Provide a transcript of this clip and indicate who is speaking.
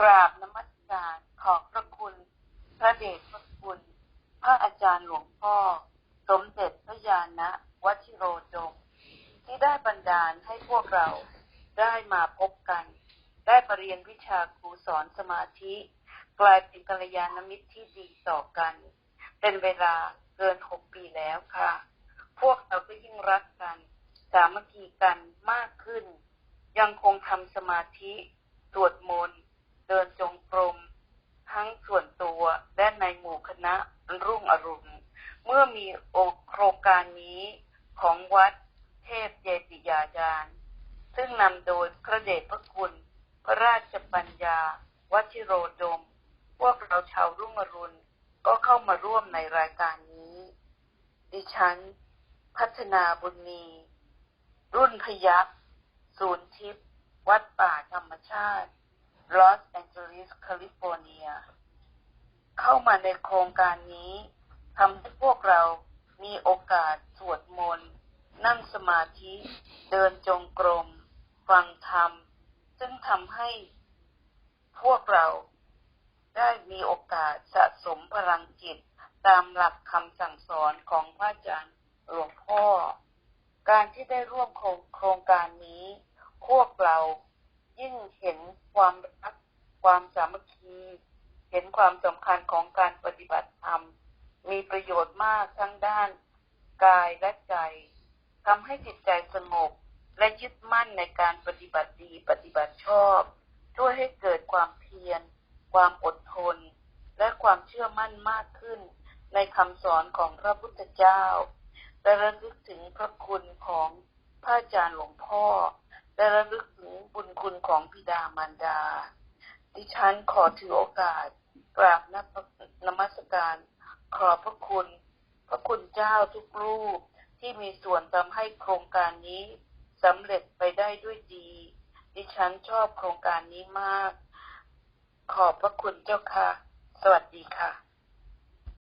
Speaker 1: กราบนมัสการขอบพระคุณ พระเดชพระคุณ พระอาจารย์หลวงพ่อ สมเด็จพระญาณวชิโรดม ที่ได้บันดาลให้พวกเราได้มาพบกัน ได้ปรเรียนวิชาครูสอนสมาธิ กลายเป็นกัลยาณมิตรที่ดีต่อกัน เป็นเวลาเกินหกปีแล้วค่ะ พวกเราก็ยิ่งรักกัน สามัคคีกันมากขึ้น ยังคงทำสมาธิสวดมนต์ เดินจงกรม ทั้งส่วนตัวและในหมู่คณะรุ่งอรุณ เมื่อมีโอโครงการนี้ของวัดเทพเจติยาจารย์ ซึ่งนำโดยพระเดชพระคุณ พระราชปัญญา วชิโรดม พวกเราชาวรุ่งอรุณก็เข้ามาร่วมในรายการนี้ ดิฉัน พัฒนาบุญมี รุ่นพยักศูนย์ทิพย์วัดป่าธรรมชาติ ลอสแอนเจลิสแคลิฟอร์เนีย เข้ามาในโครงการนี้ทำให้พวกเรามีโอกาสสวดมนต์ นั่งสมาธิ เดินจงกรม ฟังธรรม ซึ่งทำให้พวกเราได้มีโอกาสสะสมพลังจิตตามหลักคำสั่งสอนของพระอาจารย์หลวงพ่อ การที่ได้ร่วมโครงโครงการนี้ พวกเรายิ่งเห็น ความรักความสามัคคีเห็นความสำคัญของการปฏิบัติธรรม มีประโยชน์มากทั้งด้าน กายและใจทำให้จิตใจสงบและยึดมั่นในการปฏิบัติดีปฏิบัติชอบ ช่วยให้เกิดความเพียร ความอดทน และความเชื่อมั่นมากขึ้น ในคำสอนของพระพุทธเจ้า และระลึกถึงพระคุณของพระอาจารย์หลวงพ่อ และระลึก คุณของบิดามารดา ดิฉันขอถือโอกาสกราบนนมัสการ ขอพระคุณ พระคุณเจ้าทุกรูปที่มีส่วนทำให้โครงการนี้สำเร็จไปได้ด้วยดี ดิฉันชอบโครงการนี้มาก ขอบพระคุณเจ้าค่ะ สวัสดีค่ะ